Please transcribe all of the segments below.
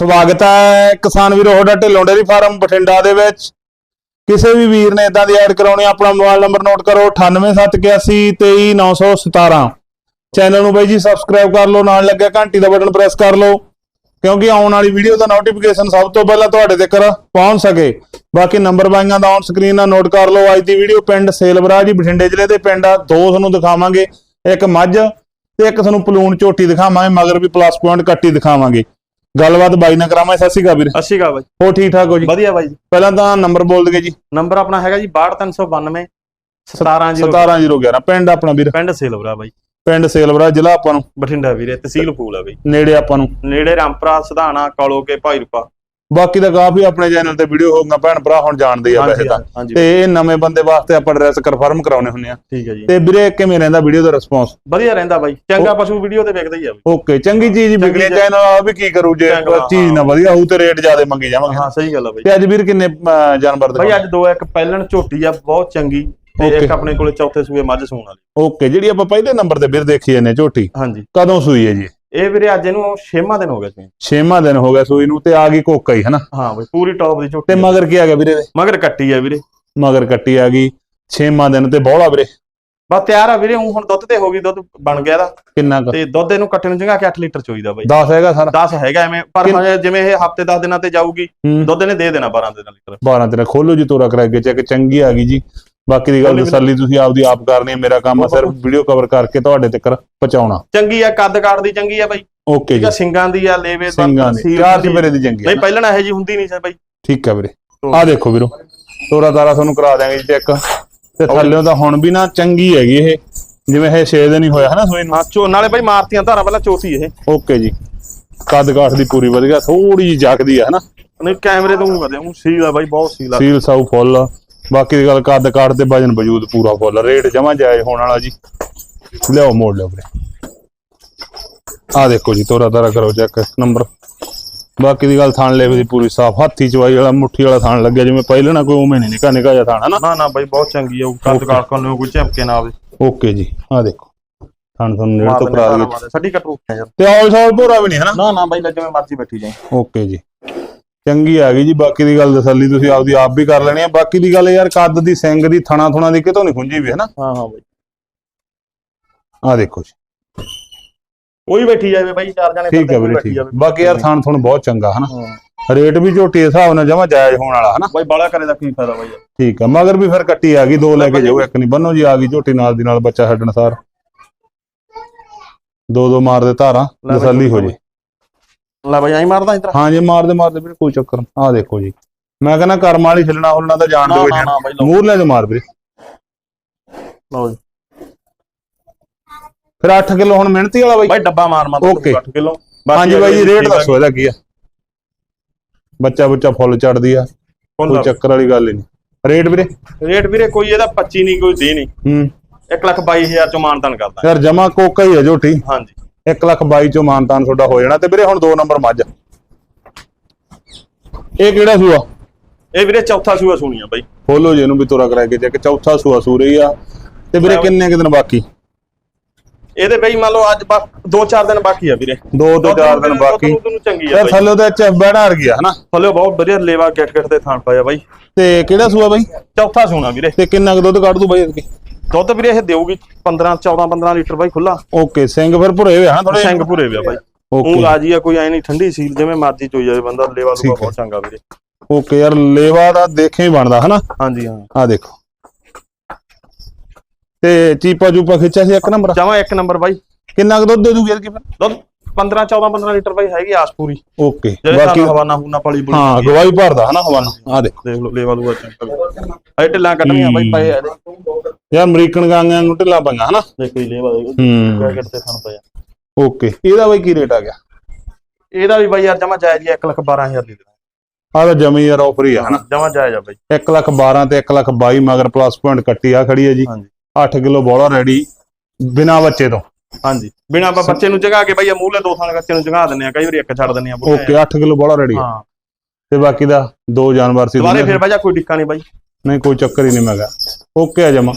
ਸਵਾਗਤ ਹੈ ਕਿਸਾਨ ਵੀਰੋ, ਤੁਹਾਡਾ ਢਿੱਲੋਂ ਡੇਰੀ ਫਾਰਮ ਬਠਿੰਡਾ ਦੇ ਵਿੱਚ। ਕਿਸੇ ਵੀ ਵੀਰ ਨੇ ਇਦਾਂ ਦੀ ਐਡ ਕਰਾਉਣੀ ਆਪਣਾ ਮੋਬਾਈਲ ਨੰਬਰ ਨੋਟ ਕਰੋ 9871823917 ਚੈਨਲ ਨੂੰ ਬਾਈ ਜੀ ਸਬਸਕ੍ਰਾਈਬ ਕਰ ਲਓ, ਨਾਲ ਲੱਗਿਆ ਘੰਟੀ ਦਾ ਬਟਨ ਪ੍ਰੈਸ ਕਰ ਲਓ, ਕਿਉਂਕਿ ਆਉਣ ਵਾਲੀ ਵੀਡੀਓ ਦਾ ਨੋਟੀਫਿਕੇਸ਼ਨ ਸਭ ਤੋਂ ਪਹਿਲਾਂ ਤੁਹਾਡੇ ਤੱਕ ਪਹੁੰਚ ਸਕੇ। ਬਾਕੀ ਨੰਬਰ ਬਾਈਆਂ ਦਾ ਔਨ ਸਕਰੀਨ ਨਾਲ ਨੋਟ ਕਰ ਲਓ, ਅੱਜ ਦੀ ਵੀਡੀਓ ਪਿੰਡ ਸੇਲਵਰਾ ਜੀ ਬਠਿੰਡੇ ਜ਼ਿਲ੍ਹੇ ਦੇ ਪਿੰਡ ਆ, ਦੋ ਤੁਹਾਨੂੰ ਦਿਖਾਵਾਂਗੇ, ਇੱਕ ਮੱਝ ਤੇ ਇੱਕ ਤੁਹਾਨੂੰ ਪਲੂਣ ਝੋਟੀ ਦਿਖਾਵਾਂਗੇ, ਮਗਰ ਵੀ ਪਲੱਸ ਪੁਆਇੰਟ ਕੱਟੀ ਦਿਖਾਵਾਂਗੇ। ਗੱਲਬਾਤ ਬਾਈ ਨਾਲ ਕਰਾਵਾਂਗੇ ਸਤਿ ਸ਼੍ਰੀ ਅਕਾਲ ਵੀਰ। ਸਤਿ ਸ਼੍ਰੀ ਅਕਾਲ ਬਾਈ। ਹੋ ਠੀਕ ਠਾਕ ਹੋ ਜੀ? ਵਧੀਆ ਬਾਈ ਜੀ। ਪਹਿਲਾਂ ਤਾਂ ਨੰਬਰ ਬੋਲ ਦਗੇ ਜੀ। ਨੰਬਰ ਆਪਣਾ ਹੈਗਾ ਜੀ 62392 170 17011 ਪਿੰਡ ਆਪਣਾ ਵੀਰ। ਪਿੰਡ ਸੇਲਵਰਾ ਬਾਈ। ਪਿੰਡ ਸੇਲਵਰਾ ਜ਼ਿਲ੍ਹਾ ਆਪਾਂ ਨੂੰ। ਬਠਿੰਡਾ ਵੀਰੇ ਤਹਿਸੀਲ ਫੂਲ ਆ ਬਾਈ। ਨੇੜੇ ਆਪਾਂ ਨੂੰ। ਨੇੜੇ ਰਾਮਪੁਰਾ ਸਧਾਣਾ ਕਾਲੋਕੇ ਭਾਈਰੂਪਾ ਬਾਕੀ ਤਾਂ ਕਾਫੀ ਆਪਣੇ ਚੈਨਲ ਤੇ ਵੀਡੀਓ ਹੋਊਗਾ ਭੈਣ ਭਰਾ ਹੁਣ ਜਾਣਦੇ ਆ ਵੈਸੇ ਤਾਂ। ਤੇ ਇਹ ਨਵੇਂ ਬੰਦੇ ਵਾਸਤੇ ਆਪਾਂ ਐਡਰੈਸ ਕਨਫਰਮ ਕਰਾਉਣੇ ਹੁੰਦੇ ਆ। ਠੀਕ ਹੈ ਜੀ। ਤੇ ਵੀਰੇ ਕਿਵੇਂ ਰਹਿੰਦਾ ਵੀਡੀਓ ਦਾ ਰਿਸਪੌਂਸ ਵਧੀਆ ਰਹਿੰਦਾ ਬਾਈ। ਚੰਗਾ ਪਸ਼ੂ ਵੀਡੀਓ ਤੇ ਵੇਖਦਾ ਹੀ ਆ ਬਾਈ। ਓਕੇ ਚੰਗੀ ਚੀਜ਼ ਚੀਜ਼- ਚੈਨਲ ਆ ਵੀ ਕੀ ਕਰੂ ਜੇ ਚੀਜ਼ ਨਾ ਵਧੀਆ ਹੋਊ ਤੇ ਰੇਟ ਜ਼ਿਆਦਾ ਮੰਗੀ ਜਾਵਾਂਗੇ। ਹਾਂ ਸਹੀ ਗੱਲ ਆ ਬਾਈ। ਤੇ ਅੱਜ ਵੀਰ ਕਿੰਨੇ ਜਾਨਵਰ ਬਾਈ ਦਿਖਾਓ ਅੱਜ ਦੋ ਇੱਕ ਪਹਿਲਣ ਝੋਟੀ ਆ ਬਹੁਤ ਚੰਗੀ। ਤੇ. ਇੱਕ ਆਪਣੇ ਕੋਲੇ ਚੌਥੇ ਸੂਏ ਮੱਝ ਸੂਣ ਵਾਲੀ। ਓਕੇ ਜਿਹੜੀ ਆਪਾਂ ਪਹਿਲੇ ਨੰਬਰ ਤੇ ਵੀਰ ਦੇਖੀ ਜਾਂਦੇ ਝੋਟੀ ਹਾਂਜੀ। ਕਦੋਂ ਸੂਈ ਹੈ ਜੀ? ਇਹ ਵੀਰੇ ਅੱਜ ਇਹਨੂੰ 6ਵਾਂ ਦਿਨ ਹੋ ਗਿਆ ਸੀ। ਛੇਵਾਂ ਦਿਨ ਹੋ ਗਿਆ ਸੂਈ ਨੂੰ ਤੇ ਆ ਗਈ ਕੋਕਾ ਹੀ ਹਨਾ? ਹਾਂ ਬਾਈ ਪੂਰੀ ਟੌਪ ਦੀ ਤੇ ਝੋਟੀ ਆ। ਮਗਰ ਕੀ ਆ ਗਿਆ ਵੀਰੇ? ਮਗਰ ਕੱਟੀ ਆ ਵੀਰੇ। ਮਗਰ ਕੱਟੀ ਆ ਗਈ ਛੇਵਾਂ ਦਿਨ ਤੇ ਬੋਲਾ ਵੀਰੇ। ਬਸ ਤਿਆਰ ਆ ਵੀਰੇ ਊਂ ਹੁਣ ਦੁੱਧ ਤੇ ਹੋ ਗਈ ਦੁੱਧ ਬਣ ਗਿਆ ਦਾ ਕਿੰਨਾ ਕੁ? ਤੇ ਦੁੱਧ ਇਹਨੂੰ ਕੱਟੇ ਨੂੰ ਚੰਗਾ ਕਿ 8 ਲੀਟਰ ਚੋਈਦਾ ਬਾਈ। 10 ਹੈਗਾ ਸਾਰਾ। 10 ਹੈਗਾ ਐਵੇਂ ਪਰ ਕਿੰਨ- ਹਜੇ ਜਿਵੇਂ ਇਹ ਹਫ਼ਤੇ 10 ਦਿਨਾਂ ਤੇ ਜਾਊਗੀ ਹੂੰ। ਦੁੱਧ ਨੇ ਦੇ ਦੇਣਾ 12 ਦਿਨਾਂ ਲੀਟਰ। 12 ਤੇਰਾ ਖੋਲੋ ਜੀ ਤੋਰਾ ਕਰਾ ਕੇ ਚੈੱਕ ਚੰਗੀ ਆ ਗਈ ਜੀ। ਬਾਕੀ ਦੀ ਗੱਲ ਤਸੱਲੀ ਤੁਸੀਂ ਆਪਦੀ ਆਪ ਕਰਨੀ ਹੈ ਮੇਰਾ ਕੰਮ ਆ ਸਿਰਫ ਵੀਡੀਓ ਕਵਰ ਕਰਕੇ ਤੁਹਾਡੇ ਤੱਕ ਪਹੁੰਚਾਉਣਾ। ਚੰਗੀ ਆ ਕੱਦ ਕਾਠ ਦੀ ਚੰਗੀ ਆ ਬਾਈ। ਓਕੇ ਜੀ। ਸਿੰਘਾਂ ਦੀ ਆ ਲੇਵੇ ਸਿੰਘਾਂ ਦੀ ਚਾਰ ਦੀ। ਚਪੇਰੇ ਦੀ ਚੰਗੀ ਆ ਬਈ ਨਾ। ਪਹਿਲਾਂ ਇਹੋ ਜੀ ਹੁੰਦੀ ਨਹੀਂ ਸੀ ਬਾਈ। ਠੀਕ ਆ ਵੀਰੇ। ਆ ਦੇਖੋ ਵੀਰੋ ਤੋਰਾ ਤਾਰਾ ਤੁਹਾਨੂੰ ਕਰਾ ਦਿਆਂਗੇ ਜੀ ਚੈੱਕ ਤੇ ਥੱਲੇੋਂ ਤਾਂ ਹੁਣ ਵੀ ਨਾ ਚੰਗੀ ਹੈਗੀ ਇਹ। ਜਿਵੇਂ ਇਹ 6 ਦਿਨ ਹੀ ਹੋਇਆ ਹਨਾ ਸੂਈ ਨੂੰ ਹਾਂ ਚੋ ਨਾਲੇ ਬਾਈ ਮਾਰਤੀਆਂ ਧਾਰਾਂ ਪਹਿਲਾਂ ਚੋਤੀ ਇਹ। ਓਕੇ ਜੀ। ਕੱਦ ਕਾਠ ਦੀ ਪੂਰੀ ਵਧੀਆ ਥੋੜੀ ਜਿਹੀ ਜਗਦੀ ਆ ਹਨਾ। ਨਹੀਂ ਕੈਮਰੇ ਤੋਂ ਵਧਿਆ ਉਹ ਸੀਲ ਆ ਬਾਈ ਬਹੁਤ ਸੀਲ ਆ। ਸੀਲ ਸਾਊ ਫੁੱਲ ਬਾਕੀ ਦੀ ਗੱਲ ਕੱਦ ਤੇ ਵਜਨ ਵਜੂਦ ਪੂਰਾ ਫੁੱਲ ਰੇਟ ਜਮਾ ਜਾਇਜ਼ ਹੋਣ ਵਾਲਾ ਜੀ। ਲਿਆਓ ਮੋੜ ਲਿਓ ਵੀਰੇ। ਆ ਦੇਖੋ ਜੀ ਤੋਰਾ ਤਾਰਾ ਕਰੋ ਚੈੱਕ ਨੰਬਰ ਬਾਕੀ ਦੀ ਗੱਲ ਥਾਣ ਲੈਵੇ ਦੀ ਪੂਰੀ ਸਾਫ਼ ਹੱਥੀ ਚਵਾਈ ਵਾਲਾ ਮੁੱਠੀ ਵਾਲਾ ਥਾਣ ਲੱਗਿਆ ਜਿਵੇਂ ਪਹਿਲੇ ਨਾ ਕੋਈ ਉਵੇਂ ਨਹੀਂ ਨਿਕਾ ਨਿਕਾ ਜਿਹਾ ਥਾਣ ਹਨਾ? ਨਾ ਨਾ ਬਾਈ ਬਹੁਤ ਚੰਗੀ ਆ ਉਹ ਕੱਦ ਕਾਠ ਕੋਲ ਕੋਈ ਝਮਕੇ ਨਾ ਆਵੇ। ਓਕੇ ਜੀ ਆ ਦੇਖੋ। ਥਾਣ ਤੁਹਾਨੂੰ ਨੇੜੇ ਤੋਂ ਕਰਾ ਸਾਡੀ ਕਟੂ। ਤੇ ਆਲ ਸਾਲ ਭੋਰਾ ਵੀ ਨਹੀਂ ਹਨਾ? ਨਾ ਨਾ ਬਾਈ ਲੈ ਜਿਵੇਂ ਮਰਜ਼ੀ ਬੈਠੀ ਜਾਏ ਓਕੇ ਜੀ। ਚੰਗੀ ਆ ਗਈ ਜੀ ਬਾਕੀ ਦੀ ਗੱਲ ਤਸੱਲੀ ਤੁਸੀਂ ਆਪਦੀ ਆਪ ਵੀ ਕਰ ਲੈਣੀ ਆ। ਬਾਕੀ ਦੀ ਗੱਲ ਯਾਰ ਕੱਦ ਦੀ ਸਿੰਘ ਦੀ ਥਣਾ ਥੁਣਾ ਦੀ ਕਿਤੋਂ ਨਹੀਂ ਖੁੰਝੀ ਵੀ ਹਨਾ ਹਾਂ ਹਾਂ ਬਾਈ। ਆ ਦੇਖੋ ਜੀ। ਕੋਈ ਬੈਠੀ ਜਾਵੇ ਬਾਈ ਚਾਰ ਜਣੇ ਠੀਕ ਹੈ ਵੀਰੇ ਠੀਕ। ਹੈ। ਬਾਕੀ ਯਾਰ ਥਣ ਥਣ ਬਹੁਤ ਚੰਗਾ ਹਨਾ ਰੇਟ ਵੀ ਝੋਟੀ ਦੇ ਹਿਸਾਬ ਨਾਲ ਜਮਾ ਜਾਇਜ਼ ਹੋਣ ਵਾਲਾ ਹਨਾ ਬਾਈ ਬਾਲਾ ਕਰੇ ਦਾ ਕੀ ਫਾਇਦਾ ਬਾਈ? ਯਾਰ। ਠੀਕ ਆ ਮਗਰ ਵੀ ਫਿਰ ਕੱਟੀ ਆ ਗਈ ਦੋ ਲੈ ਕੇ ਜਾਓ ਇੱਕ ਨਹੀਂ ਬੰਨੋ ਜੀ ਆ ਗਈ ਝੋਟੀ ਨਾਲ ਦੀ ਨਾਲ ਬੱਚਾ ਛੱਡਣ ਸਾਰ। ਦੋ ਦੋ ਮਾਰਦੇ ਧਾਰਾਂ ਲੈ ਬਈ ਤਸੱਲੀ ਹੋ ਜੀ। ਲੈ ਬਾਈ ਐਂ ਮਾਰਦਾ ਇਧਰ। ਹਾਂ ਜੀ ਮਾਰਦੇ ਮਾਰਦੇ ਵੀਰੇ ਕੋਈ ਚੱਕਰ। ਆ ਦੇਖੋ ਜੀ। ਮੈਂ ਕਹਿੰਦਾ ਕਰਮ ਵਾਲੀ ਛਿਲਣਾ ਹੁਲਣਾ ਤਾਂ ਜਾਣ ਦਿਓ ਨਾ ਨਾ ਬਾਈ ਲਓ। ਮੂਰ ਲੈ ਕੇ ਮਾਰ ਵੀਰੇ। ਲਓ ਜੀ। ਫਿਰ 8 ਕਿਲੋ ਹੁਣ ਮਿਹਨਤੀ ਵਾਲਾ ਬਾਈ। ਬਾਈ ਡੱਬਾ ਮਾਰ Okay. 8 ਕਿਲੋ। ਹਾਂਜੀ ਬਾਈ ਜੀ ਰੇਟ ਦੱਸੋ ਇਹਦਾ ਕੀ ਆ। ਬੱਚਾ ਬੱਚਾ ਫੁੱਲ ਚੜਦੀ ਆ। ਕੋਈ ਚੱਕਰ ਵਾਲੀ ਗੱਲ ਹੀ ਨਹੀਂ। ਰੇਟ ਵੀਰੇ? ਰੇਟ ਵੀਰੇ ਕੋਈ ਇਹਦਾ 25 ਨਹੀਂ ਕੋਈ ਦੇ ਨਹੀਂ। ਹੂੰ। 1 ਲੱਖ 22000 ਚੋਂ ਮਾਨਤਾਨ ਕਰਦਾ। ਯਾਰ ਜਮਾ ਕੋਕਾ ਹੀ ਆ ਝੋਟੀ। ਹਾਂਜੀ। 1 ਲੱਖ 22 ਚੋਂ ਮਾਨਤਾਨ ਤੁਹਾਡਾ ਹੋ ਜਾਣਾ ਤੇ ਵੀਰੇ ਹੁਣ 2 ਨੰਬਰ ਮੱਝ। ਇਹ ਕਿਹੜਾ ਸੂਆ? ਇਹ ਵੀਰੇ ਚੌਥਾ ਸੂਆ ਸੁਣੀ ਆ ਬਾਈ। ਖੋਲੋ ਜੀ ਇਹਨੂੰ ਵੀ ਤੋਰਾ ਕਰਾ ਕੇ ਚੈੱਕ ਚੌਥਾ ਸੂਆ ਸੂ ਰਹੀ ਆ। ਤੇ ਵੀਰੇ ਕਿੰਨੇ ਕੁ ਦਿਨ ਬਾਕੀ? ਇਹਦੇ ਬਈ ਮੰਨ ਲਓ ਅੱਜ 2-4 ਦਿਨ ਬਾਕੀ ਆ ਵੀਰੇ। ਦੋ ਤੋਂ ਚਾਰ ਦਿਨ ਬਾਕੀ। ਚੰਗੀ ਆ ਬਾਈ। ਥੱਲੇ ਤੇ ਚ ਬੈਣਾ ਹਰ ਗਿਆ ਹਨਾ? ਥੱਲੇ ਬਹੁਤ ਵਧੀਆ ਲੇਵਾ ਗਿੱਟ ਗਿੱਟ ਤੇ ਥਾਣ ਪਾਇਆ ਬਾਈ। ਤੇ ਕਿਹੜਾ ਸੂਆ ਬਾਈ? ਚੌਥਾ ਸੂਣਾ ਵੀਰੇ। ਤੇ ਕਿੰਨਾ ਕੁ ਦੁੱਧ ਕੱਢ ਦੂ ਬਾਈ ਇਸਕੇ ਦੁੱਧ ਵੀਰੇ ਇਹ ਦੇਊਗੀ 15 14 15 ਲੀਟਰ ਬਾਈ ਖੁੱਲਾ ਓਕੇ ਸਿੰਘ ਫਿਰ ਭੁਰੇ ਹੋਏ ਹਨਾ ਥੋੜੇ ਸਿੰਘ ਭੂਰੇ ਵਿਆ ਬਾਈ। ਓਕੇ। ਉਹ ਰਾਜੀ ਆ ਕੋਈ ਐ ਨਹੀਂ ਠੰਡੀ ਸੀਲ ਜਿਵੇਂ ਮਰਜ਼ੀ ਚੋਈ ਜਾਵੇ ਬੰਦਾ ਲੇਵਾ ਲੂਆ ਬਹੁਤ ਚੰਗਾ ਵੀਰੇ। ਓਕੇ ਯਾਰ ਲੇਵਾ ਦਾ ਦੇਖੇ ਹੀ ਬਣਦਾ ਹਨਾ? ਹਾਂਜੀ ਹਾਂ। ਆ ਦੇਖੋ। ਤੇ ਚੀਪਾ ਚੂਪਾ ਖਿੱਚਿਆ ਸੀ ਇੱਕ ਨੰਬਰ? ਜਾਵਾਂ ਇੱਕ ਨੰਬਰ ਬਾਈ। ਕਿੰਨਾ ਕੁ ਦੁੱਧ ਦੇ ਦੂਗੀ ਇਹਦੇ ਫਿਰ ਦੁੱਧ 15 14 15 ਲੀਟਰ ਬਾਈ ਹੈਗੀ ਆਸ ਪੂਰੀ। ਓਕੇ ਬਾਕੀ ਹਵਾਨਾ ਹੂਨਾ ਪਾਲੀ ਬੁਲੀ ਹਾਂ ਗਵਾਈ ਭਰਦਾ ਹਨਾ ਹਵਾਨਾ? ਆ ਦੇਖੋ। ਦੇਖ ਲਓ ਲੇਵਾ ਲੂਆ ਚੰਗਾ। ਐ ਢਿੱਲਾਂ ਕੱਢਣੀਆਂ ਬਾਈ ਪਏ ਆ। ਯਾਰ ਅਮਰੀਕਨ ਗਾਂਗਾਂ ਨੂੰ ਢਿੱਲਾ ਪਈਆਂ ਹਨਾ? ਦੇਖੋ ਜੀ ਲੇਵਾ ਹੂੰ। ਜੈਕਟ ਤੇ ਥਣ ਪਿਆ ਓਕੇ ਇਹਦਾ ਬਾਈ ਕੀ ਰੇਟ ਆ ਗਿਆ? ਇਹਦਾ ਵੀ ਬਾਈ ਯਾਰ ਜਮਾ ਜਾਇਜ਼ ਹੀ 1 ਲੱਖ 12000 ਦੀ ਦੇਣਾ ਆ ਤਾਂ ਜਮੀ ਯਾਰ ਆਫਰ ਹੀ ਆ ਹਨਾ? ਜਮਾ ਜਾਇਜ਼ ਆ ਬਾਈ। 1 ਲੱਖ 12 ਤੇ 1 ਲੱਖ 22 ਮਗਰ ਪਲੱਸ ਪੁਆਇੰਟ ਕੱਟੀ ਆ ਖੜੀ ਹੈ ਜੀ। ਹਾਂਜੀ। 8 ਕਿਲੋ ਬੋਲਾ ਰੈਡੀ ਬਿਨਾ ਬੱਚੇ ਤੋਂ। ਹਾਂਜੀ। ਬਿਨਾ ਆਪਾਂ ਬੱਚੇ ਨੂੰ ਜਗਾ ਕੇ ਬਾਈ ਆ ਮੂਹਲੇ ਦੋ ਥਾਂ ਬੱਚੇ ਨੂੰ ਜਗਾ ਦਿੰਨੇ ਆ ਕਈ ਵਾਰੀ ਇੱਕ ਛੱਡ ਦਿੰਨੇ ਆ ਬੁੱਢੇ। ਓਕੇ 8 ਕਿਲੋ ਬੋਲਾ ਰੈਡੀ ਹਾਂ। ਤੇ ਬਾਕੀ ਦਾ ਦੋ ਜਾਨਵਰ ਸੀ ਦੁਬਾਰੇ ਦੋਨੇ। ਫਿਰ ਬਾਈ ਕੋਈ ਟਿੱਕਾ ਨਹੀਂ ਬਾਈ। ਨਹੀਂ ਕੋਈ ਚੱਕਰ ਹੀ ਨਹੀਂ ਮੈਂ ਕਿਹਾ। ਓਕੇ ਆ ਜਮਾ।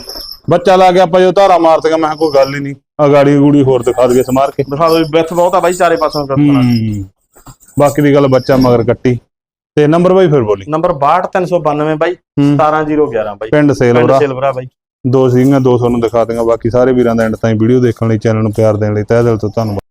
ਬੱਚਾ ਲਾ ਕੇ ਆਪਾਂ ਜੋ ਧਾਰਾ ਮਾਰ ਤੇਗਾ ਮੈਂ ਕਿਹਾ ਕੋਈ ਗੱਲ ਹੀ ਨਹੀਂ। ਆ ਗਾੜੀ ਗੂੜੀ ਹੋਰ ਦਿਖਾ ਦਈਏ ਸਮਾਰ ਕੇ। ਦਿਖਾ ਦੋ ਵਿੱਥ ਬਹੁਤ ਆ ਬਾਈ ਚਾਰੇ ਪਾਸੋਂ ਹੂੰ। ਬਾਕੀ ਦੀ ਗੱਲ ਬੱਚਾ ਮਗਰ ਕੱਟੀ। ਤੇ ਨੰਬਰ ਬਾਈ ਫਿਰ ਬੋਲੀ। ਨੰਬਰ 62392 ਬਾਈ ਹੂੰ। 17011 ਬਾਈ। ਪਿੰਡ ਸੇਲ ਪਿੰਡ ਉਹਦਾ ਸਿਲਵਰਾ ਬਾਈ। ਦੋ ਸੀਗੀਆਂ 200 ਨੂੰ ਦਿਖਾ ਦਿੰਗਾ ਬਾਕੀ ਸਾਰੇ ਵੀਰਾਂ ਦਾ ਐਂਡ ਤਾਈਂ ਵੀਡੀਓ ਦੇਖਣ ਲਈ ਚੈਨਲ ਨੂੰ ਪਿਆਰ ਦੇਣ ਲਈ। ਤਹਿ ਦਿਲ ਤੋਂ ਧੰਨਵਾਦ।